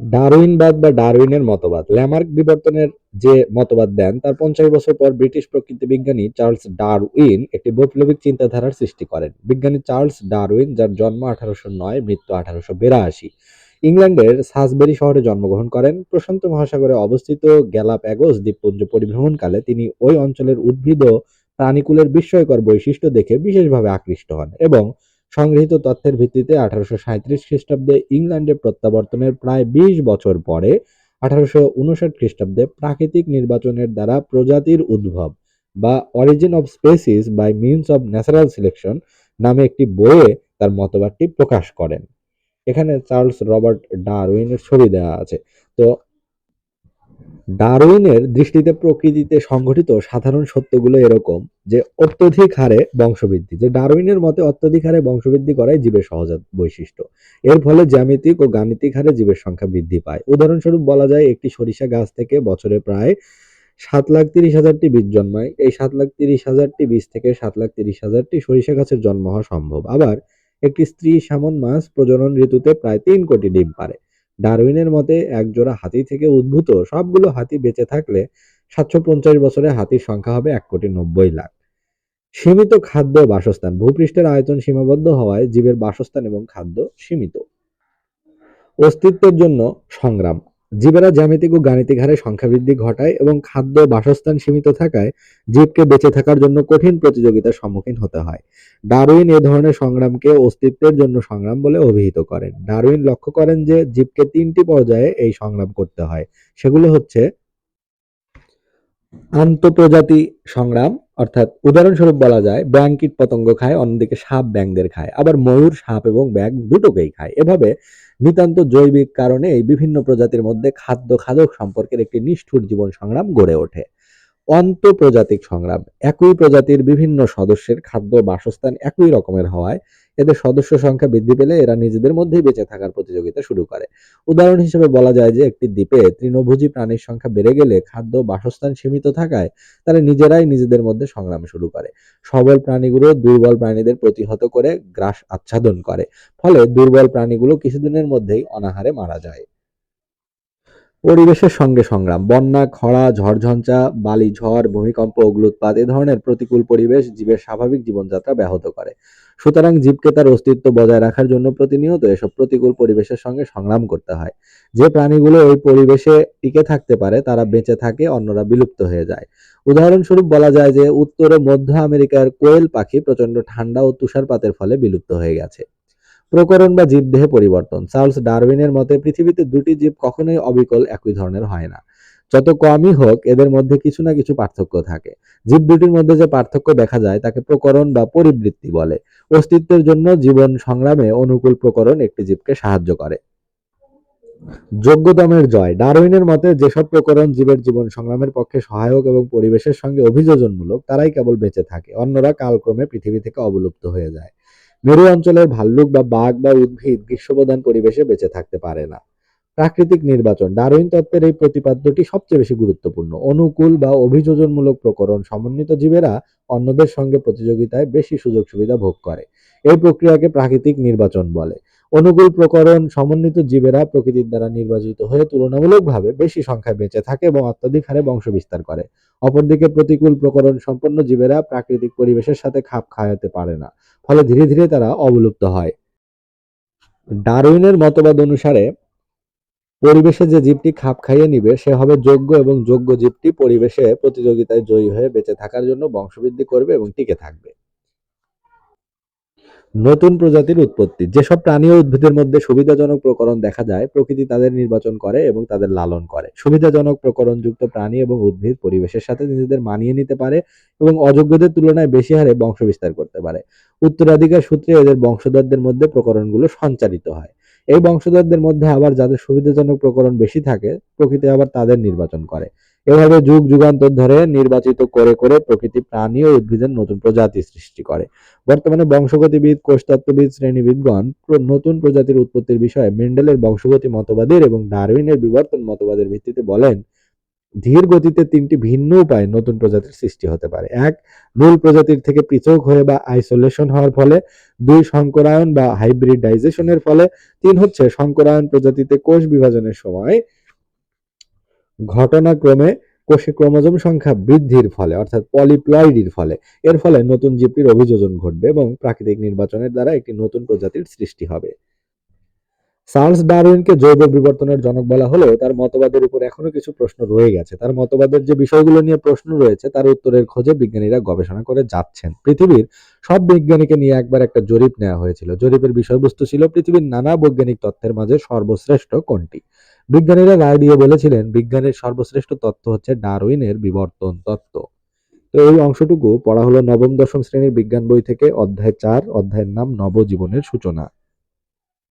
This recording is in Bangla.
ডারউইনবাদ বা ডারউইনের মতবাদ। ল্যামার্ক বিবর্তনের যে মতবাদ দেন, তার পঞ্চাশ বছর পর ব্রিটিশ প্রকৃতিবিজ্ঞানী চার্লস ডারউইন একটি বৈপ্লবিক চিন্তাধারার সৃষ্টি করেন। বিজ্ঞানী চার্লস ডারউইন, যার জন্ম আঠারোশো নয়, মৃত্যু আঠারোশো বিরাশি। ইংল্যান্ডের সাসবেরি শহরে জন্মগ্রহণ করেন। প্রশান্ত মহাসাগরে অবস্থিত গ্যালাপ্যাগোস দ্বীপপুঞ্জ পরিভ্রমণকালে তিনি ওই অঞ্চলের উদ্ভিদ ও প্রাণীকুলের বিস্ময়কর বৈশিষ্ট্য দেখে বিশেষভাবে আকৃষ্ট হন এবং সংগৃহীত তথ্যের ভিত্তিতে আঠারোশো সাঁইত্রিশ খ্রিস্টাব্দে ইংল্যান্ডে প্রত্যাবর্তনের প্রায় বিশ বছর পরে আঠারোশো উনষাট খ্রিস্টাব্দে প্রাকৃতিক নির্বাচনের দ্বারা প্রজাতির উদ্ভব বা origin of species by means of natural selection নামে একটি বইয়ে তার মতবাদটি প্রকাশ করেন। এখানে চার্লস রবার্ট ডারউইনের ছবি দেওয়া আছে। তো ডারউইনের দৃষ্টিতে প্রকৃতিতে সংঘটিত সাধারণ সত্যগুলো এরকম যে অত্যধিক হারে বংশবৃদ্ধি, যে ডারউইনের মতে অত্যধিক হারে বংশবৃদ্ধি করাই জীবের সহজাত বৈশিষ্ট্য। এর ফলে জ্যামিতিক ও গাণিতিক হারে জীবের সংখ্যা বৃদ্ধি পায়। উদাহরণস্বরূপ বলা যায়, একটি সরিষা গাছ থেকে বছরে প্রায় সাত লাখ তিরিশ হাজারটি বীজ জন্মায়। এই সাত লাখ তিরিশ হাজারটি বীজ থেকে সাত লাখ তিরিশ হাজারটি সরিষা গাছের জন্ম হওয়া সম্ভব। আবার একটি স্ত্রী স্যামন মাছ প্রজনন ঋতুতে প্রায় তিন কোটি ডিম পারে ডারউইনের মতে, একজোড়া হাতি থেকে উদ্ভূত সবগুলো হাতি বেঁচে থাকলে সাতশো পঞ্চাশ বছরে হাতির সংখ্যা হবে এক কোটি নব্বই লাখ। সীমিত খাদ্য বাসস্থান। ভূপৃষ্ঠের আয়তন সীমাবদ্ধ হওয়ায় জীবের বাসস্থান এবং খাদ্য সীমিত। অস্তিত্বের জন্য সংগ্রাম। জীবেরা জ্যামিতিক ও গাণিতিক হারে সংখ্যা বৃদ্ধি ঘটায় এবং খাদ্য বাসস্থান সীমিত থাকায় জীবকে বেঁচে থাকার জন্য কঠিন প্রতিযোগিতার সম্মুখীন হতে হয়। ডারউইন এ ধরনের সংগ্রামকে অস্তিত্বের জন্য সংগ্রাম বলে অভিহিত করেন। ডারউইন লক্ষ্য করেন যে জীবকে তিনটি পর্যায়ে এই সংগ্রাম করতে হয়। সেগুলো হচ্ছে আন্তঃপ্রজাতি সংগ্রাম অর্থাৎ উদাহরণস্বরূপ বলা যায় ব্যাং কীট পতঙ্গ খায়, অন্যদিকে সাপ ব্যাংদের খায়। আবার ময়ূর, সাপ এবং ব্যাঙ দুটোকেই খায়। এভাবে নিতান্ত জৈবিক কারণে এই বিভিন্ন প্রজাতির মধ্যে খাদ্য খাদক সম্পর্কের একটি নিষ্ঠুর জীবন সংগ্রাম গড়ে ওঠে। অন্তঃপ্রজাতিক সংগ্রাম। একই প্রজাতির বিভিন্ন সদস্যের খাদ্য বাসস্থান একই রকমের হওয়ায় এদের সদস্য সংখ্যা বৃদ্ধি পেলে এরা নিজেদের মধ্যেই বেঁচে থাকার প্রতিযোগিতা শুরু করে। উদাহরণ হিসেবে বলা যায় যে, একটি দ্বীপে তৃণভোজী প্রাণীর সংখ্যা বেড়ে গেলে খাদ্য বাসস্থান সীমিত থাকায় তারা নিজেরাই নিজেদের মধ্যে সংগ্রাম শুরু করে। সবল প্রাণীগুলো দুর্বল প্রাণীদের প্রতিহত করে গ্রাস আচ্ছাদন করে। ফলে দুর্বল প্রাণীগুলো কিছুদিনের মধ্যেই অনাহারে মারা যায়। পরিবেশের সঙ্গে সংগ্রাম। বন্যা, খরা, ঝড়ঝঞ্ঝা বালি ঝড় ভূমিকম্প অগ্নুৎপাত এ ধরনের প্রতিকূল পরিবেশ জীবের স্বাভাবিক জীবনযাত্রা ব্যাহত করে। সুতরাং জীবকে তার অস্তিত্ব বজায় রাখার জন্য প্রতিনিয়ত এসব প্রতিকূল পরিবেশের সঙ্গে সংগ্রাম করতে হয়। যে প্রাণীগুলো এই পরিবেশে টিকে থাকতে পারে, তারা বেঁচে থাকে, অন্যরা বিলুপ্ত হয়ে যায়। উদাহরণস্বরূপ বলা যায় যে, উত্তর ও মধ্য আমেরিকার কোয়েল পাখি প্রচণ্ড ঠান্ডা ও তুষারপাতের ফলে বিলুপ্ত হয়ে গেছে। প্রকরণ বা জীবদেহে পরিবর্তন। চার্লস ডারউইনের মতে, পৃথিবীতে দুটি জীব কখনোই অবিকল একই ধরনের হয় না। যত কমই হোক, এদের মধ্যে কিছু না কিছু পার্থক্য থাকে। জীব দুটির মধ্যে যে পার্থক্য দেখা যায়, তাকে প্রকরণ বা পরিবৃত্তি বলে। অস্তিত্বের জন্য জীবন সংগ্রামে অনুকূল প্রকরণ একটি জীবকে সাহায্য করে। যোগ্যতমের জয়। ডারউইনের মতে, যেসব প্রকরণ জীবের জীবন সংগ্রামের পক্ষে সহায়ক এবং পরিবেশের সঙ্গে অভিযোজনমূলক, তারাই কেবল বেঁচে থাকে। অন্যরা কালক্রমে পৃথিবী থেকে অবলুপ্ত হয়ে যায়। মেরু অঞ্চলের ভাল্লুক বা বাঘ বা উদ্ভিদ গ্রীষ্মপ্রধান পরিবেশে বেঁচে থাকতে পারে না। প্রাকৃতিক নির্বাচন, ডারউইন তত্ত্বের এই প্রতিপাদ্যটি সবচেয়ে বেশি গুরুত্বপূর্ণ। অনুকূল বা অভিযোজনমূলক প্রকরণ সমন্বিত জীবেরা অন্যদের সঙ্গে প্রতিযোগিতায় বেশি সুযোগ সুবিধা ভোগ করে। এই প্রক্রিয়াকে প্রাকৃতিক নির্বাচন বলে। অনুকূল প্রকরণ সমন্বিত জীবেরা প্রকৃতির দ্বারা নির্বাচিত হয়ে তুলনামূলকভাবে বেশি সংখ্যায় বেঁচে থাকে এবং অত্যধিক হারে বংশ বিস্তার করে। অপরদিকে প্রতিকূল প্রকরণ সম্পন্ন জীবেরা প্রাকৃতিক পরিবেশের সাথে খাপ খাওয়াতে পারে না, ফলে ধীরে ধীরে তারা অবলুপ্ত হয়। ডারউইনের মতবাদ অনুসারে, পরিবেশে যে জীবটি খাপ খাইয়ে নিবে, সে হবে যোগ্য এবং যোগ্য জীবটি পরিবেশে প্রতিযোগিতায় জয়ী হয়ে বেঁচে থাকার জন্য বংশবৃদ্ধি করবে এবং টিকে থাকবে। নতুন প্রজাতির উৎপত্তি। যেসব প্রাণী ও উদ্ভিদের মধ্যে সুবিধাজনক প্রকরণ দেখা যায়, প্রকৃতি তাদের নির্বাচন করে এবং তাদের লালন করে। সুবিধাজনক প্রকরণযুক্ত প্রাণী এবং উদ্ভিদ পরিবেশের সাথে নিজেদের মানিয়ে নিতে পারে এবং অযোগ্যদের তুলনায় বেশি হারে বংশ বিস্তার করতে পারে। উত্তরাধিকার সূত্রে এদের বংশধরদের মধ্যে প্রকরণগুলো সঞ্চারিত হয়। এই বংশধরদের মধ্যে আবার যাদের সুবিধাজনক প্রকরণ বেশি থাকে, প্রকৃতি আবার তাদের নির্বাচন করে। এভাবে যুগ যুগান্তর ধরে নির্বাচিত করে করে প্রকৃতি, প্রাণী ও উদ্ভিদের নতুন প্রজাতি সৃষ্টি করে। বর্তমানে বংশগতিবিদ, কোষতত্ত্ববিদ, শ্রেণীবিদগণ নতুন প্রজাতির উৎপত্তির বিষয়ে মেন্ডেলের বংশগতি মতবাদের এবং ডারউইনের বিবর্তন মতবাদের ভিত্তিতে বলেন, ধীর গতিতে তিনটি ভিন্ন উপায়ে নতুন প্রজাতির সৃষ্টি হতে পারে। এক, মূল প্রজাতির থেকে পৃথক হয়ে বা আইসোলেশন হওয়ার ফলে। দুই, সংকরায়ন বা হাইব্রিডাইজেশনের ফলে। তিন হচ্ছে সংকরায়ন প্রজাতিতে কোষ বিভাজনের সময় ঘটনাক্রমে কোষে ক্রোমোজোম সংখ্যা বৃদ্ধির ফলে, অর্থাৎ পলিপ্লয়েডির ফলে, এর ফলে নতুন জীবটির অভিযোজন ঘটবে এবং প্রাকৃতিক নির্বাচনের দ্বারা একটি নতুন প্রজাতির সৃষ্টি হবে। চার্লস ডারউইনকে জৈব বিবর্তনের জনক বলা হলেও তার মতবাদের উপর এখনও কিছু প্রশ্ন রয়ে গেছে। তার মতবাদের যে বিষয়গুলো নিয়ে প্রশ্ন রয়েছে, তার উত্তরের খোঁজে বিজ্ঞানীরা গবেষণা করে যাচ্ছেন। পৃথিবীর সব বিজ্ঞানীকে নিয়ে একবার একটা জরিপ নেওয়া হয়েছিল। জরিপের বিষয়বস্তু ছিল পৃথিবীর নানা বৈজ্ঞানিক তত্ত্বের মাঝে সর্বশ্রেষ্ঠ কোনটি? বিজ্ঞানীরা রায় দিয়ে বলেছিলেন, বিজ্ঞানের সর্বশ্রেষ্ঠ তত্ত্ব হচ্ছে ডারউইনের বিবর্তন তত্ত্ব। তো এই অংশটুকু পড়া হলো নবম দশম শ্রেণির বিজ্ঞান বই থেকে, অধ্যায় চার, অধ্যায়ের নাম নবজীবনের সূচনা।